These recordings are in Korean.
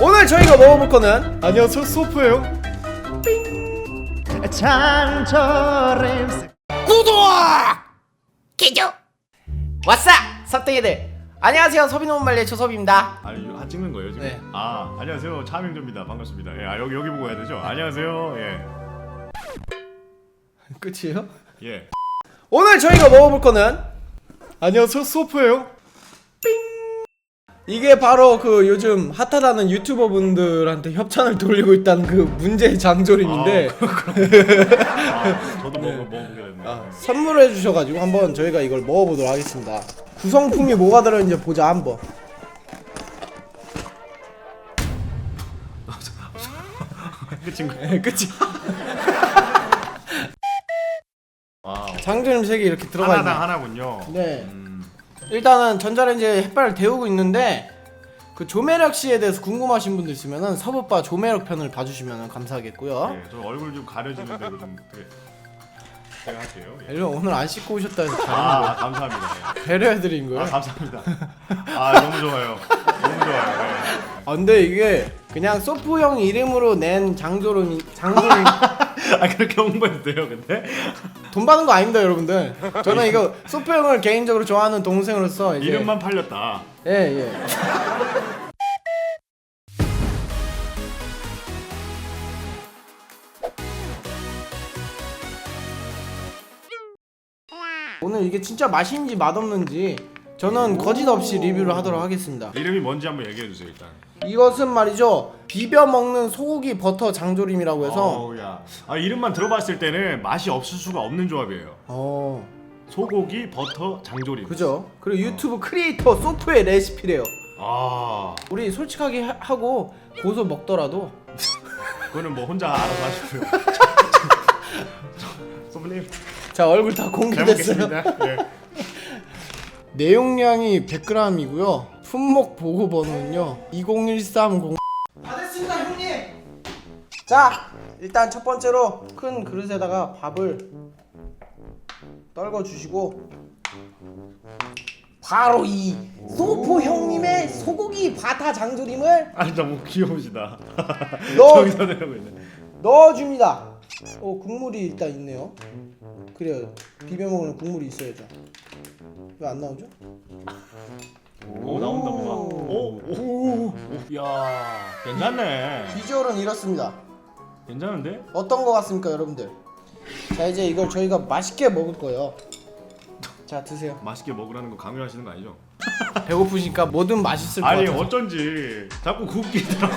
오늘 저희가 먹어볼 거는 안녕하세요 소프예요 장조림 구독! 개조! 왔어! 섭등이들 안녕하세요 소비노문말리의 조섭입니다 아, 이거 아, 찍는 거예요 지금? 네. 아, 안녕하세요. 차명조입니다. 반갑습니다. 예, 아, 여기 여기 보고 해야 되죠? 안녕하세요. 예. 끝이에요? 예. 오늘 저희가 먹어볼 거는 안녕하세요 소프예요 이게 바로 그 요즘 핫하다는 유튜버 분들한테 협찬을 돌리고 있다는 그 문제의 장조림인데. 아, 저도 먹어 먹어보게 됐네. 아, 선물해 주셔가지고 한번 저희가 이걸 먹어보도록 하겠습니다. 구성품이 뭐가 들어있는지 보자 한번. 끝인 거. 네, 끝이. 아, 장조림 색이 이렇게 들어가 있네 하나당 하나군요. 네. 음, 일단은 전자레인지에 햇반을 데우고 있는데 그 조매력 씨에 대해서 궁금하신 분들 있으면은 서버바 조매력 편을 봐주시면 감사하겠고요. 예, 저 얼굴 좀 가려지는데 좀 어떻게 제가 할게요. 예. 오늘 안 씻고 오셨다 해서 잘한 아, 감사합니다. 거 배려해드린 예. 거예요. 아, 감사합니다. 아, 너무 좋아요. 너무 좋아요. 예. 아 근데 이게 그냥 소프 형 이름으로 낸 장조림 장조림 아, 그렇게 홍보해도 돼요, 근데? 돈 받는 거 아닙니다 여러분들. 저는 이거 소프 형을 개인적으로 좋아하는 동생으로서 이제 이름만 팔렸다. 예 예. 오늘 이게 진짜 맛있는지 맛없는지 저는 거짓 없이 리뷰를 하도록 하겠습니다. 이름이 뭔지 한번 얘기해 주세요, 일단. 이것은 말이죠 비벼 먹는 소고기 버터 장조림이라고 해서 어우, 야. 아, 이름만 들어봤을 때는 맛이 없을 수가 없는 조합이에요. 어 소고기, 버터, 장조림. 그죠? 그리고 유튜브 크리에이터 소프의 레시피래요. 아, 우리 솔직하게 하- 하고 고소 먹더라도 그거는 뭐 혼자 알아서 하시고요. 소부님 자 얼굴 다 잘 공개됐어요. 먹겠습니다. 네. 내용량이 100g이고요. 품목 보고 번호는요 20130. 다 됐습니다 형님. 자 일단 첫 번째로 큰 그릇에다가 밥을 떨궈 주시고 바로 이 소포 형님의 소고기 바타 장조림을 아 너무 귀여우시다. 너- 저기서 내려고 있네. 넣어줍니다. 어 국물이 일단 있네요. 그래요. 비벼 먹는 국물이 있어야죠. 왜 안 나오죠? 오 나온다 뭐가. 오, 오, 오, 야, 괜찮네. 비주얼은 이렇습니다. 괜찮은데? 어떤 거 같습니까, 여러분들? 자 이제 이걸 저희가 맛있게 먹을 거예요. 자 드세요. 맛있게 먹으라는 거 강요하시는 거 아니죠? 배고프시니까 뭐든 맛있을 것 아니 같아서. 어쩐지 자꾸 굽기더라고.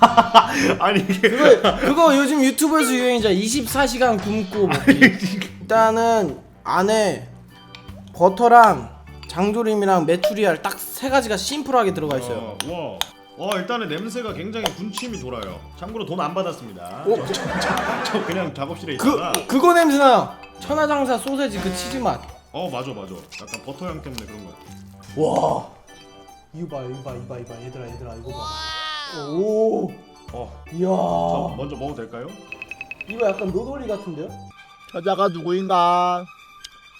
아니 이게 그거 요즘 유튜브에서 유행이죠. 24시간 굶고 먹기. 일단은 안에 버터랑 장조림이랑 메추리알 딱 세 가지가 심플하게 들어가 있어요. 어, 와. 와 일단은 냄새가 굉장히 군침이 돌아요. 참고로 돈 안 받았습니다. 오. 저, 저, 저, 저 그냥 작업실에 그 있다가 그거 냄새 나요. 천하장사 소세지 그 치즈 맛. 어 맞아 맞아. 약간 버터 향 때문에 그런 거 같아. 와 이거 봐 이거 봐 이거 봐 이거 봐 얘들아 얘들아 이거 봐. 오 어, 이야 저 먼저 먹어도 될까요? 이거 약간 노돌리 같은데요? 저자가 누구인가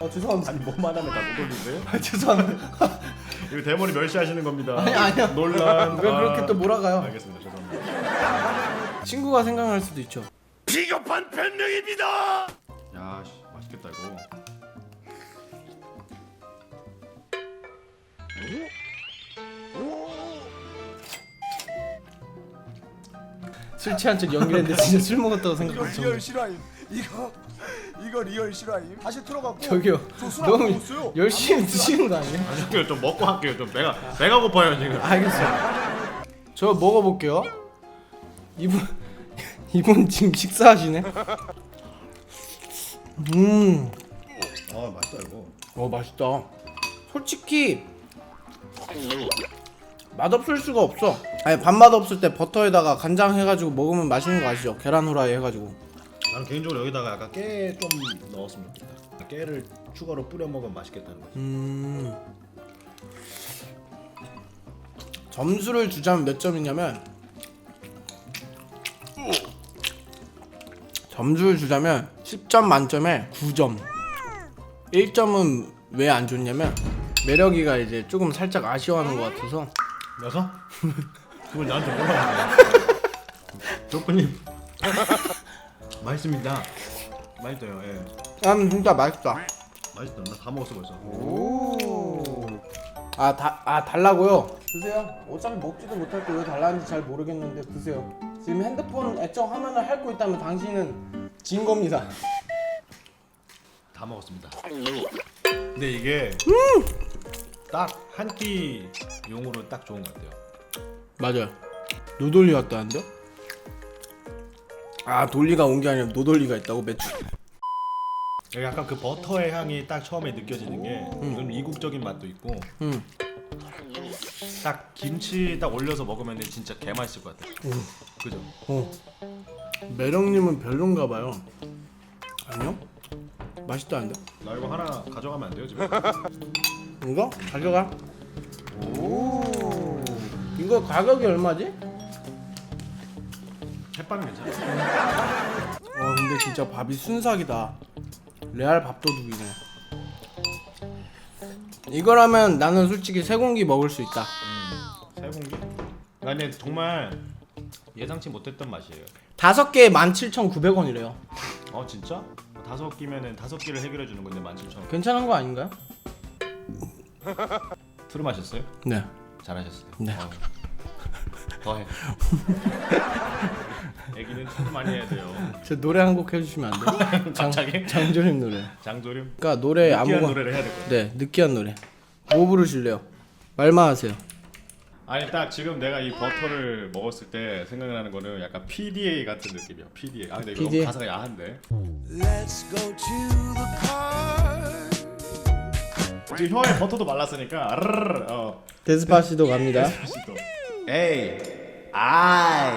아 죄송합니다. 아니 뭐만 하면 다 못 올리세요? 아, 죄송합니다. 이거 대머리 멸시하시는 겁니다. 아니, 아니요. 논란. 왜 그렇게 또 몰아가요? 알겠습니다. 죄송합니다. 친구가 생각날 수도 있죠. 비겁한 변명입니다. 야, 씨, 맛있겠다 이거. 술 취한 척 연기했는데 진짜 술 먹었다고 생각했죠. 리얼 실화임 이거 이거 리얼 실화임 다시 틀어갖고 저기요 너무 먹었어요. 열심히 드시는 거 아니에요? 아니요, 좀 먹고 할게요. 좀 배가 배가 고파요 지금. 알겠어요. 저 먹어볼게요. 이분 이분 지금 식사하시네. 음, 아 맛있다 이거. 어 맛있다. 솔직히 맛없을 수가 없어. 아니 밥맛 없을 때 버터에다가 간장 해가지고 먹으면 맛있는 거 아시죠? 계란 후라이 해가지고. 나는 개인적으로 여기다가 약간 깨 좀 넣었으면 좋겠다. 깨를 추가로 뿌려 먹으면 맛있겠다는 거지. 음. 점수를 주자면 몇 점이냐면 점수를 주자면 10점 만점에 9점 1점은 왜 안 줬냐면 매력이가 이제 조금 살짝 아쉬워하는 것 같아서 여섯? 그걸 나한테 뭐라 조건님 맛있습니다 맛있어요 예난 진짜 맛있다. 맛있다 나 다 먹었어 벌써 아, 다, 아 달라고요? 드세요. 어차피 먹지도 못할 거 왜 달라는지 잘 모르겠는데 드세요. 지금 핸드폰 애청 화면을 핥고 있다면 당신은 진 겁니다. 다 먹었습니다 근데 이게 딱 한 끼 용으로 딱 좋은 것 같아요 맞아요. 노돌리 왔다는데요? 아 돌리가 온 게 아니라 노돌리가 있다고 매출. 약간 그 버터의 향이 딱 처음에 느껴지는 게 좀 이국적인 맛도 있고 응. 딱 김치 딱 올려서 먹으면 진짜 개 맛있을 것 같아 요 그죠? 어. 매력님은 별론가 봐요. 아니요? 맛있다는데? 나 이거 하나 가져가면 안 돼요 지금? 이거 가져가. 오. 이거 가격이 얼마지? 햇반은 괜찮아 와 근데 진짜 밥이 순삭이다. 레알 밥도둑이네. 이거라면 나는 솔직히 세 공기 먹을 수 있다. 새 공기? 나 근데 정말 예상치 못했던 맛이에요 다섯 개에 17,900원이래요. 어 진짜? 다섯 끼면은 다섯 끼를 해결해 주는 건데 17,000원 괜찮은 거 아닌가요? 술을 마셨어요? 네. 잘하셨어요 네. 어. 더해 애기는 술 많이 해야 돼요 저 노래 한 곡 해주시면 안 돼요? 장, 갑자기? 장조림 노래. 장조림 그러니까 노래 느끼한 아무거나. 노래를 해야 될 거야 네, 느끼한 노래. 뭐 부르실래요? 말만 하세요. 아니 딱 지금 내가 이 버터를 먹었을 때 생각나는 거는 약간 PDA 같은 느낌이야 PDA 아 근데 이거 PDA? 가사가 야한데 Let's go to the car. 지금 혀에 버터도 말랐으니까 아르르르 어 데스파시도 갑니다. 또 에이 아이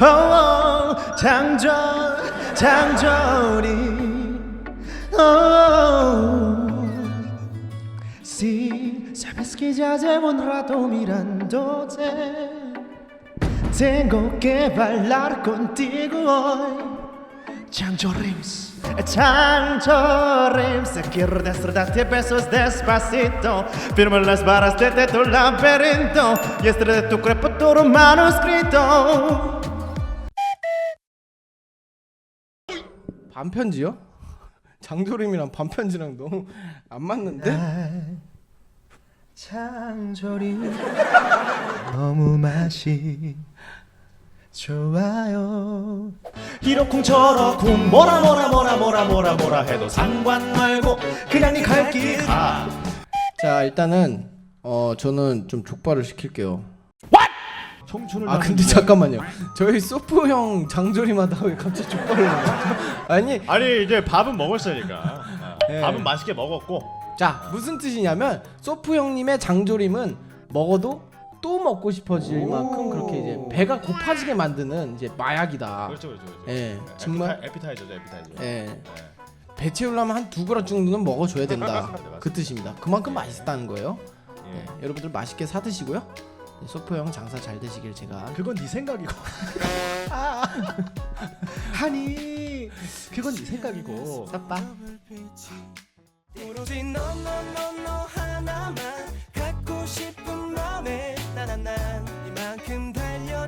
어, 장전 장전이 oh. Sí, sabes que ya llevo un rato mirándote. Tengo que bailar contigo hoy. Chancho Rims, Chancho Rims, quiero darte besos despacito. Firmo las varas de tu laberinto y estaré de tu cuerpo todo manuscrito. 반편지요? 장조림이랑 반편지랑 너무 안 맞는데? 장조림 너무 맛이 좋아요 이러쿵 저러쿵 뭐라 뭐라 뭐라 뭐라 뭐라 뭐라 해도 상관 말고 그냥 네갈길 가. 자 일단은 어 저는 좀 족발을 시킬게요. 청춘을 아 근데 잠깐만요. 저희 소프 형 장조림하다 왜 갑자기 족발을? 아니 아니 이제 밥은 먹었으니까 네. 밥은 맛있게 먹었고 자 무슨 뜻이냐면 소프 형님의 장조림은 먹어도 또 먹고 싶어질 만큼 그렇게 이제 배가 고파지게 만드는 이제 마약이다. 그렇죠 그렇죠 그렇죠 예, 네, 정말- 에피타, 에피타이저죠 에피타이저 예. 네. 배 채우려면 한 두 그릇 정도는 먹어줘야 된다. 네. 그 뜻입니다. 그만큼 맛있다는 거예요. 예. 네, 여러분들 맛있게 사 드시고요. 네, 소프 형 장사 잘 되시길 제가 그건 네 생각이고 아니 그건 네 생각이고 쌉빠. 오로지 너너너너 하나만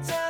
갖